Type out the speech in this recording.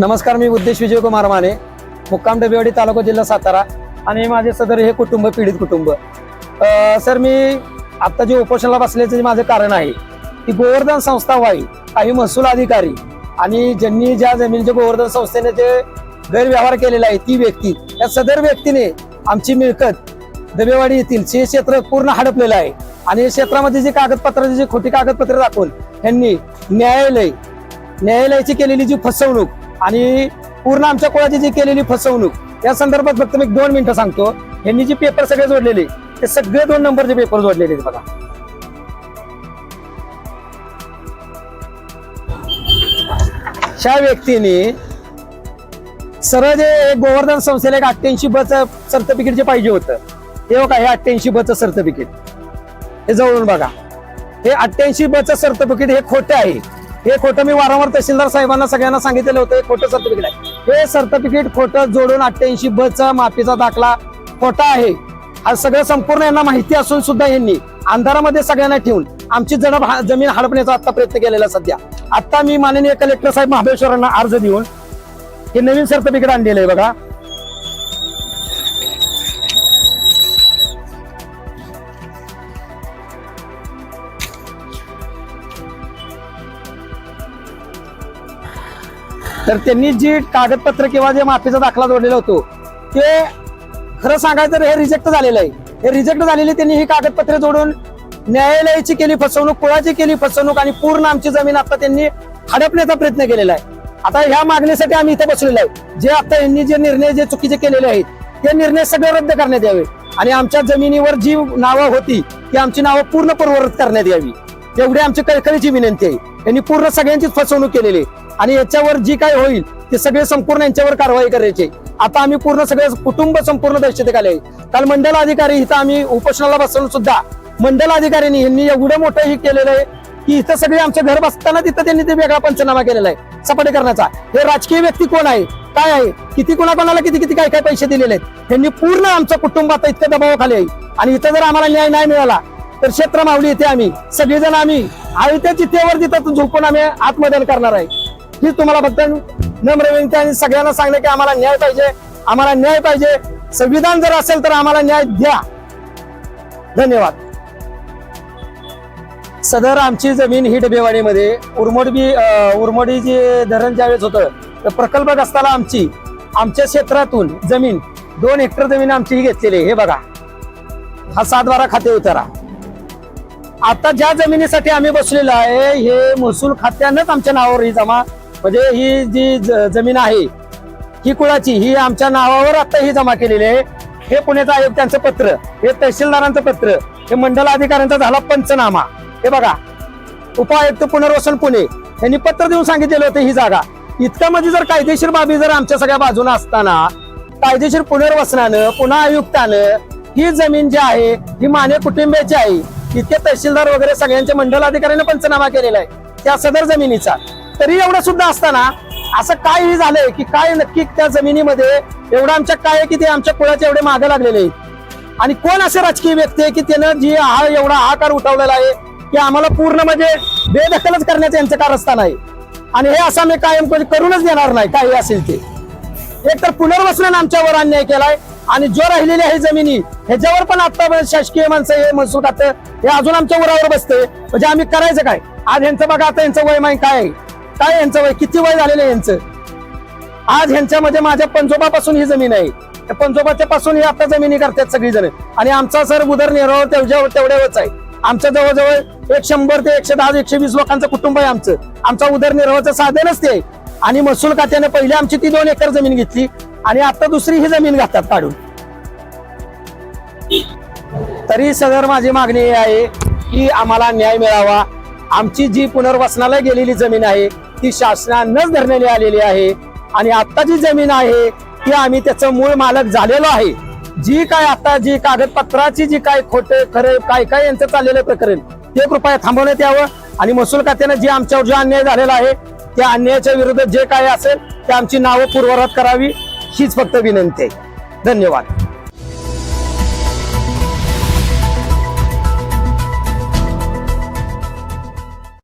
नमस्कार मी उद्देश विजयकुमार माने मुक्काम डबेवाडी तालुका जिल्हा सातारा आणि माझे सदर हे कुटुंब पीडित कुटुंब. सर मी आता जे उपोषणाला बसल्याचं जे माझं कारण आहे ती गोवर्धन संस्था व्हावी काही महसूल अधिकारी आणि ज्यांनी ज्या जमिनीच्या गोवर्धन संस्थेने जे गैरव्यवहार केलेला आहे ती व्यक्ती या सदर व्यक्तीने आमची मिळकत दबेवाडी येथील हे क्षेत्र पूर्ण हडपलेलं आहे. आणि या क्षेत्रामध्ये जे कागदपत्राची जी खोटी कागदपत्रे दाखवून यांनी न्यायालय न्यायालयाची केलेली जी फसवणूक आणि पूर्ण आमच्या कुळाची जी केलेली फसवणूक या संदर्भात फक्त मी दोन मिनिटं सांगतो. यांनी जे पेपर सगळे जोडलेले ते सगळे दोन नंबरचे पेपर जोडलेले आहेत बघा. अशा व्यक्तीने सरळ जे गोवर्धन संस्थेला एक अठ्ठ्याऐंशी बच सर्टिफिकेट जे पाहिजे होतं ते बघा हे अठ्ठ्याऐंशी बच सर्टिफिकेट हे जवळून बघा. हे अठ्ठ्याऐंशी बच सर्टिफिकेट हे खोटे आहे. हे खोटं मी वारंवार तहसीलदार साहेबांना सगळ्यांना सांगितलेलं होतं. हे खोटं सर्टिफिकेट आहे. हे सर्टिफिकेट खोटं जोडून अठ्ठ्याऐंशी बचा माफीचा दाखला खोटा आहे. हा सगळं संपूर्ण यांना माहिती असून सुद्धा यांनी अंधारामध्ये सगळ्यांना ठेवून आमची जडब जमीन हडपण्याचा आता प्रयत्न केलेला सध्या. आता मी माननीय कलेक्टर साहेब महाबळेश्वरांना अर्ज देऊन हे नवीन सर्टिफिकेट आणलेलं आहे बघा. तर त्यांनी जी कागदपत्र किंवा जे माफीचा दाखला जोडलेला होतो ते खरं सांगायचं तर हे रिजेक्ट झालेलं आहे. हे रिजेक्ट झालेली त्यांनी ही कागदपत्रे जोडून न्यायालयाची केली फसवणूक कुळाची केली फसवणूक आणि पूर्ण आमची जमीन आता त्यांनी हडपण्याचा प्रयत्न केलेला आहे. आता ह्या मागणीसाठी आम्ही इथे बसलेलो आहे. जे आता यांनी जे निर्णय जे चुकीचे केलेले आहेत ते निर्णय सगळे रद्द करण्यात यावे आणि आमच्या जमिनीवर जी नावं होती ती आमची नावं पूर्ण पूर्ववत करण्यात यावी. तेवढी आमची कळकळीची विनंती आहे. यांनी पूर्ण सगळ्यांचीच फसवणूक केलेली आहे. आणि याच्यावर जी काय होईल ते सगळे संपूर्ण यांच्यावर कारवाई करायची. आता आम्ही पूर्ण सगळे कुटुंब संपूर्ण दहशत आले. आहे काल मंडल अधिकारी इथं आम्ही उपोषणाला बसवून सुद्धा. मंडल अधिकाऱ्यांनी यांनी एवढं मोठं हे केलेलं आहे की इथं सगळे आमचं घर बसताना तिथं त्यांनी ते वेगळा पंचनामा केलेला आहे सपाटीकरणाचा हे राजकीय व्यक्ती कोण आहे? काय आहे? किती कोणाकोणाला किती किती काय काय पैसे दिलेले आहेत? यांनी पूर्ण आमचं कुटुंब आता इतक्या दबावाखाली आहे. आणि इथं जर आम्हाला न्याय नाही मिळाला तर क्षेत्र मावली इथे आम्ही. सगळेजण आम्ही. आहे त्या चित्तेवर तिथं झोपून आम्ही आत्मदान करणार आहे. ही तुम्हाला फक्त नम्र विनंती आणि सगळ्यांना सांगणं की आम्हाला न्याय पाहिजे. आम्हाला न्याय पाहिजे. संविधान जर असेल तर आम्हाला न्याय द्या. धन्यवाद. सदर आमची जमीन ही डबेवाडीमध्ये. उर्मोडबी उर्मोडी जे धरण ज्यावेळेस होतं तर प्रकल्प असताना आमची आमच्या क्षेत्रातून जमीन दोन हेक्टर जमीन आमची ही घेतलेली हे बघा. हा सात बारा खाते उतारा. आता ज्या जमिनीसाठी आम्ही बसलेलो आहे हे महसूल खात्यानंच आमच्या नावावर ही जमा म्हणजे ही जी ज- जमीन आहे ही कुळाची ही आमच्या नावावर आता ही जमा केलेली आहे. हे पुण्याचं आयुक्तांचं पत्र हे तहसीलदारांचं पत्र हे मंडल अधिकाऱ्यांचा झाला पंचनामा. हे बघा उपायुक्त पुनर्वसन पुणे यांनी पत्र देऊन सांगितलेलं होतं ही जागा. इतक्या मध्ये जर कायदेशीर बाबी जर आमच्या सगळ्या बाजूने असताना कायदेशीर पुनर्वसनानं पुन्हा आयुक्तानं ही जमीन जी आहे ही माने कुटुंबियाची आहे इतके तहसीलदार वगैरे सगळ्यांच्या मंडल अधिकाऱ्याने पंचनामा केलेला आहे. त्या सदर जमिनीचा. तरी एवढं सुद्धा असताना असं काय हे झालंय की काय नक्की त्या जमिनीमध्ये एवढं आमच्या काय आहे की ते आमच्या कुळाचे एवढे मागे लागलेले आहेत. आणि कोण असे राजकीय व्यक्ती आहे की त्यानं जी हा एवढा हाकार उठवलेला आहे की आम्हाला पूर्ण म्हणजे बेदखलच करण्याचं यांचं कारस्थान आहे आणि हे असं आम्ही कायम करूनच देणार नाही काही असेल ते. एक तर पुनर्वसनाने आमच्यावर अन्याय केलाय आणि जो राहिलेली आहे जमिनी ह्याच्यावर पण आता शासकीय माणसं हे महसूल हे अजून आमच्या उरावर बसते म्हणजे आम्ही करायचं काय? आज ह्यांचं बघा आता यांचं वय माहीत काय आहे. काय यांचं वय? किती वय झालेलं आहे यांचं? आज ह्यांच्यामध्ये माझ्या पंजोबापासून ही जमीन आहे. त्या पंजोबाच्या पासून ही आता जमिनी करतात सगळीजण. आणि आमचा सर उदरनिर्वाह तेवढ्या तेवढ्यावरच आहे. आमच्या जवळजवळ एक शंभर ते एकशे दहा एकशे वीस लोकांचं कुटुंब आहे आमचं. आमचा उदरनिर्वाहाचं साधनच ते आणि महसूल खात्याने पहिले आमची ती दोन एकर जमीन घेतली. आणि आता दुसरी ही जमीन घातात काढून. तरी सदर माझी मागणी आहे की आम्हाला न्याय मिळावा. आमची जी पुनर्वसनाला गेलेली जमीन आहे ती शासनानंच धरण्यात आलेली आहे. आणि आता जी जमीन आहे ती आम्ही त्याचं मूळ मालक झालेलो आहे. जी काय आता जी कागदपत्राची जी काय खोटे खरे काय काय यांचं चाललेलं प्रकरण ते कृपया थांबवण्यात यावं. आणि महसूल खात्यानं जे आमच्यावर जे अन्याय झालेला आहे त्या अन्यायाच्या विरुद्ध जे काय असेल ते आमची नावं पूर्वरात करावी हीच फक्त विनंती आहे. धन्यवाद.